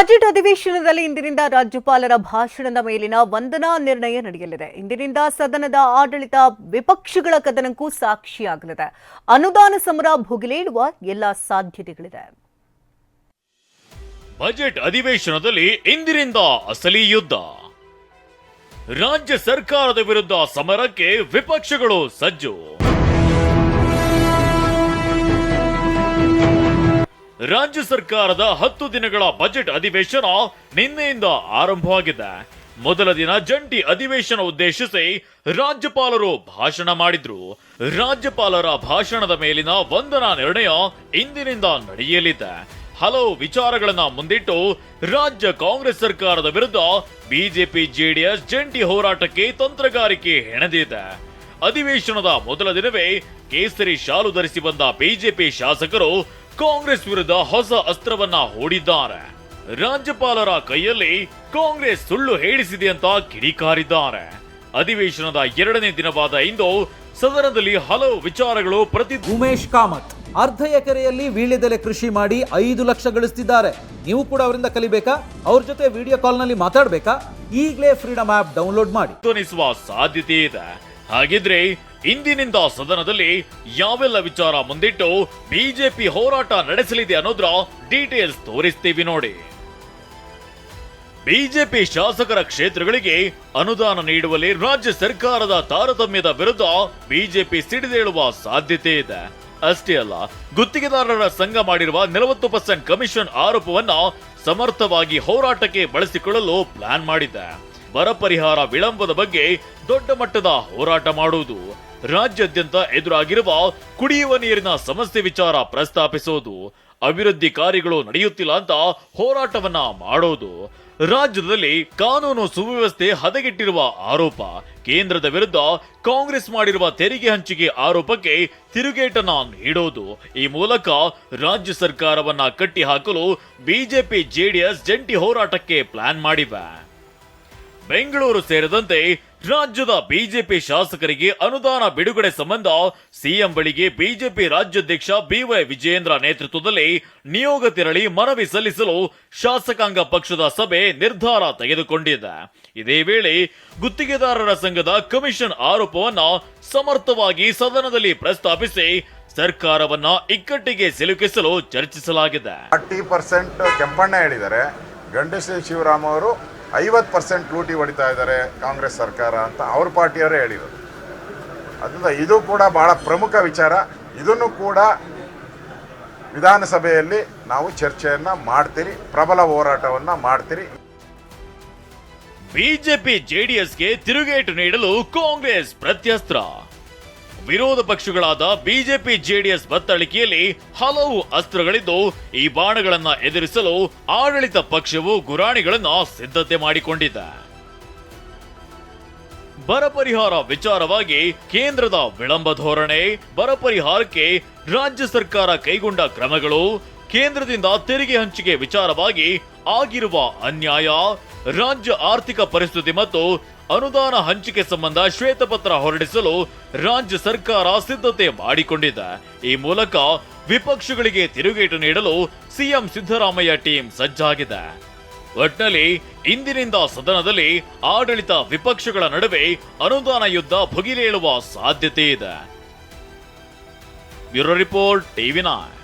Budget ಅಧಿವೇಶನದಲ್ಲಿ ಇಂದಿನಿಂದ ರಾಜ್ಯಪಾಲರ ಭಾಷಣದ ಮೇಲಿನ ವಂದನಾ ನಿರ್ಣಯ ನಡೆಯಲಿದೆ. ಇಂದಿನಿಂದ ಸದನದ ಆಡಳಿತ ವಿಪಕ್ಷಗಳ ಕದನಕ್ಕೂ ಸಾಕ್ಷಿಯಾಗಲಿದೆ. ಅನುದಾನ ಸಮರ ಭುಗಿಲೇಳುವ ಎಲ್ಲ ಸಾಧ್ಯತೆಗಳಿದೆ. ಬಜೆಟ್ ಅಧಿವೇಶನದಲ್ಲಿ ಇಂದಿನಿಂದ ಅಸಲಿ ಯುದ್ಧ. ರಾಜ್ಯ ಸರ್ಕಾರದ ವಿರುದ್ಧ ಸಮರಕ್ಕೆ ವಿಪಕ್ಷಗಳು ಸಜ್ಜು. ರಾಜ್ಯ ಸರ್ಕಾರದ ಹತ್ತು ದಿನಗಳ ಬಜೆಟ್ ಅಧಿವೇಶನ ನಿನ್ನೆಯಿಂದ ಆರಂಭವಾಗಿದೆ. ಮೊದಲ ದಿನ ಜಂಟಿ ಅಧಿವೇಶನ ಉದ್ದೇಶಿಸಿ ರಾಜ್ಯಪಾಲರು ಭಾಷಣ ಮಾಡಿದ್ರು. ರಾಜ್ಯಪಾಲರ ಭಾಷಣದ ಮೇಲಿನ ವಂದನಾ ನಿರ್ಣಯ ಇಂದಿನಿಂದ ನಡೆಯಲಿದೆ. ಹಲವು ವಿಚಾರಗಳನ್ನ ಮುಂದಿಟ್ಟು ರಾಜ್ಯ ಕಾಂಗ್ರೆಸ್ ಸರ್ಕಾರದ ವಿರುದ್ಧ ಬಿಜೆಪಿ ಜೆಡಿಎಸ್ ಜಂಟಿ ಹೋರಾಟಕ್ಕೆ ತಂತ್ರಗಾರಿಕೆ ಹೆಣೆದಿದೆ. ಅಧಿವೇಶನದ ಮೊದಲ ದಿನವೇ ಕೇಸರಿ ಶಾಲು ಧರಿಸಿ ಬಂದ ಬಿಜೆಪಿ ಶಾಸಕರು ಕಾಂಗ್ರೆಸ್ ವಿರುದ್ಧ ಹೊಸ ಅಸ್ತ್ರವನ್ನ ಹೂಡಿದ್ದಾರೆ. ರಾಜ್ಯಪಾಲರ ಕೈಯಲ್ಲಿ ಕಾಂಗ್ರೆಸ್ ಸುಳ್ಳು ಹೇಳಿಸಿದೆ ಅಂತ ಕಿಡಿಕಾರಿದ್ದಾರೆ. ಅಧಿವೇಶನದ ಎರಡನೇ ದಿನವಾದ ಇಂದು ಸದನದಲ್ಲಿ ಹಲವು ವಿಚಾರಗಳು ಪ್ರತಿ ಉಮೇಶ್ ಕಾಮತ್ ಅರ್ಧ ಎಕರೆಯಲ್ಲಿ ವೀಳ್ಯದೆಲೆ ಕೃಷಿ ಮಾಡಿ ಐದು ಲಕ್ಷ ಗಳಿಸ್ತಿದ್ದಾರೆ. ನೀವು ಕೂಡ ಅವರಿಂದ ಕಲಿಬೇಕಾ? ಅವ್ರ ಜೊತೆ ವಿಡಿಯೋ ಕಾಲ್ನಲ್ಲಿ ಮಾತಾಡಬೇಕಾ? ಈಗಲೇ ಫ್ರೀಡಮ್ ಆಪ್ ಡೌನ್ಲೋಡ್ ಮಾಡಿ. ಧ್ವನಿಸುವ ಸಾಧ್ಯತೆ ಇದೆ. ಹಾಗಿದ್ರೆ ಇಂದಿನಿಂದ ಸದನದಲ್ಲಿ ಯಾವೆಲ್ಲ ವಿಚಾರ ಮುಂದಿಟ್ಟು ಬಿಜೆಪಿ ಹೋರಾಟ ನಡೆಸಲಿದೆ ಅನ್ನೋದ್ರ ಡೀಟೇಲ್ಸ್ ತೋರಿಸ್ತೀವಿ ನೋಡಿ. ಬಿಜೆಪಿ ಶಾಸಕರ ಕ್ಷೇತ್ರಗಳಿಗೆ ಅನುದಾನ ನೀಡುವಲ್ಲಿ ರಾಜ್ಯ ಸರ್ಕಾರದ ತಾರತಮ್ಯದ ವಿರುದ್ಧ ಬಿಜೆಪಿ ಸಿಡಿದೇಳುವ ಸಾಧ್ಯತೆ ಇದೆ. ಅಷ್ಟೇ ಅಲ್ಲ, ಗುತ್ತಿಗೆದಾರರ ಸಂಘ ಮಾಡಿರುವ ನಲವತ್ತು ಪರ್ಸೆಂಟ್ ಕಮಿಷನ್ ಆರೋಪವನ್ನ ಸಮರ್ಥವಾಗಿ ಹೋರಾಟಕ್ಕೆ ಬಳಸಿಕೊಳ್ಳಲು ಪ್ಲಾನ್ ಮಾಡಿದೆ. ಬರ ಪರಿಹಾರ ವಿಳಂಬದ ಬಗ್ಗೆ ದೊಡ್ಡ ಮಟ್ಟದ ಹೋರಾಟ ಮಾಡುವುದು ರಾಜ್ಯಾದ್ಯಂತ ಎದುರಾಗಿರುವ ಕುಡಿಯುವ ನೀರಿನ ಸಮಸ್ಯೆ ವಿಚಾರ ಪ್ರಸ್ತಾಪಿಸೋದು ಅಭಿವೃದ್ಧಿ ಕಾರ್ಯಗಳು ನಡೆಯುತ್ತಿಲ್ಲ ಅಂತ ಹೋರಾಟವನ್ನ ಮಾಡೋದು. ರಾಜ್ಯದಲ್ಲಿ ಕಾನೂನು ಸುವ್ಯವಸ್ಥೆ ಹದಗೆಟ್ಟಿರುವ ಆರೋಪ. ಕೇಂದ್ರದ ವಿರುದ್ಧ ಕಾಂಗ್ರೆಸ್ ಮಾಡಿರುವ ತೆರಿಗೆ ಹಂಚಿಕೆ ಆರೋಪಕ್ಕೆ ತಿರುಗೇಟನ ನೀಡೋದು. ಈ ಮೂಲಕ ರಾಜ್ಯ ಸರ್ಕಾರವನ್ನ ಕಟ್ಟಿಹಾಕಲು ಬಿಜೆಪಿ ಜೆಡಿಎಸ್ ಜಂಟಿ ಹೋರಾಟಕ್ಕೆ ಪ್ಲಾನ್ ಮಾಡಿವೆ. ಬೆಂಗಳೂರು ಸೇರಿದಂತೆ ರಾಜ್ಯದ ಬಿಜೆಪಿ ಶಾಸಕರಿಗೆ ಅನುದಾನ ಬಿಡುಗಡೆ ಸಂಬಂಧ ಸಿಎಂ ಬಳಿಗೆ ಬಿಜೆಪಿ ರಾಜ್ಯಾಧ್ಯಕ್ಷ ಬಿವೈ ವಿಜಯೇಂದ್ರ ನೇತೃತ್ವದಲ್ಲಿ ನಿಯೋಗ ತೆರಳಿ ಮನವಿ ಸಲ್ಲಿಸಲು ಶಾಸಕಾಂಗ ಪಕ್ಷದ ಸಭೆ ನಿರ್ಧಾರ ತೆಗೆದುಕೊಂಡಿದೆ. ಇದೇ ವೇಳೆ ಗುತ್ತಿಗೆದಾರರ ಸಂಘದ ಕಮಿಷನ್ ಆರೋಪವನ್ನ ಸಮರ್ಥವಾಗಿ ಸದನದಲ್ಲಿ ಪ್ರಸ್ತಾಪಿಸಿ ಸರ್ಕಾರವನ್ನ ಇಕ್ಕಟ್ಟಿಗೆ ಸಿಲುಕಿಸಲು ಚರ್ಚಿಸಲಾಗಿದೆ. ಪರ್ಸೆಂಟ್ ಕೆಂಪಣ್ಣ ಹೇಳಿದ್ದಾರೆ. ಗಂಡಶ್ರೀ ಶಿವರಾಮ್ ಅವರು ಐವತ್ತು ಪರ್ಸೆಂಟ್ ಲೂಟಿ ಹೊಡಿತಾ ಇದ್ದಾರೆ ಕಾಂಗ್ರೆಸ್ ಸರ್ಕಾರ ಅಂತ ಅವ್ರ ಪಾರ್ಟಿಯವರೇ ಹೇಳಿದರು ಅದರಿಂದ ಇದು ಕೂಡ ಭಾಳ ಪ್ರಮುಖ ವಿಚಾರ. ಇದನ್ನು ಕೂಡ ವಿಧಾನಸಭೆಯಲ್ಲಿ ನಾವು ಚರ್ಚೆಯನ್ನು ಮಾಡ್ತೀರಿ, ಪ್ರಬಲ ಹೋರಾಟವನ್ನು ಮಾಡ್ತೀರಿ. ಬಿಜೆಪಿ ಜೆಡಿಎಸ್ಗೆ ತಿರುಗೇಟು ನೀಡಲು ಕಾಂಗ್ರೆಸ್ ಪ್ರತ್ಯಸ್ತ್ರ. ವಿರೋಧ ಪಕ್ಷಗಳಾದ ಬಿಜೆಪಿ, ಜೆಡಿಎಸ್ ಬತ್ತಳಿಕೆಯಲ್ಲಿ ಹಲವು ಅಸ್ತ್ರಗಳಿದ್ದು, ಈ ಬಾಣಗಳನ್ನ ಎದುರಿಸಲು ಆಡಳಿತ ಪಕ್ಷವು ಗುರಾಣಿಗಳನ್ನ ಸಿದ್ಧತೆ ಮಾಡಿಕೊಂಡಿದೆ. ಬರ ಪರಿಹಾರ ವಿಚಾರವಾಗಿ ಕೇಂದ್ರದ ವಿಳಂಬ ಧೋರಣೆ, ಬರ ಪರಿಹಾರಕ್ಕೆ ರಾಜ್ಯ ಸರ್ಕಾರ ಕೈಗೊಂಡ ಕ್ರಮಗಳು, ಕೇಂದ್ರದಿಂದ ತೆರಿಗೆ ಹಂಚಿಕೆ ವಿಚಾರವಾಗಿ ಆಗಿರುವ ಅನ್ಯಾಯ, ರಾಜ್ಯ ಆರ್ಥಿಕ ಪರಿಸ್ಥಿತಿ ಮತ್ತು ಅನುದಾನ ಹಂಚಿಕೆ ಸಂಬಂಧ ಶ್ವೇತಪತ್ರ ಹೊರಡಿಸಲು ರಾಜ್ಯ ಸರ್ಕಾರ ಸಿದ್ಧತೆ ಮಾಡಿಕೊಂಡಿದೆ. ಈ ಮೂಲಕ ವಿಪಕ್ಷಗಳಿಗೆ ತಿರುಗೇಟು ನೀಡಲು ಸಿಎಂ ಸಿದ್ದರಾಮಯ್ಯ ಟೀಂ ಸಜ್ಜಾಗಿದೆ. ಒಟ್ನಲ್ಲಿ ಇಂದಿನಿಂದ ಸದನದಲ್ಲಿ ಆಡಳಿತ ವಿಪಕ್ಷಗಳ ನಡುವೆ ಅನುದಾನ ಯುದ್ಧ ಭುಗಿಲೇಳುವ ಸಾಧ್ಯತೆ ಇದೆ. Bureau report TV nine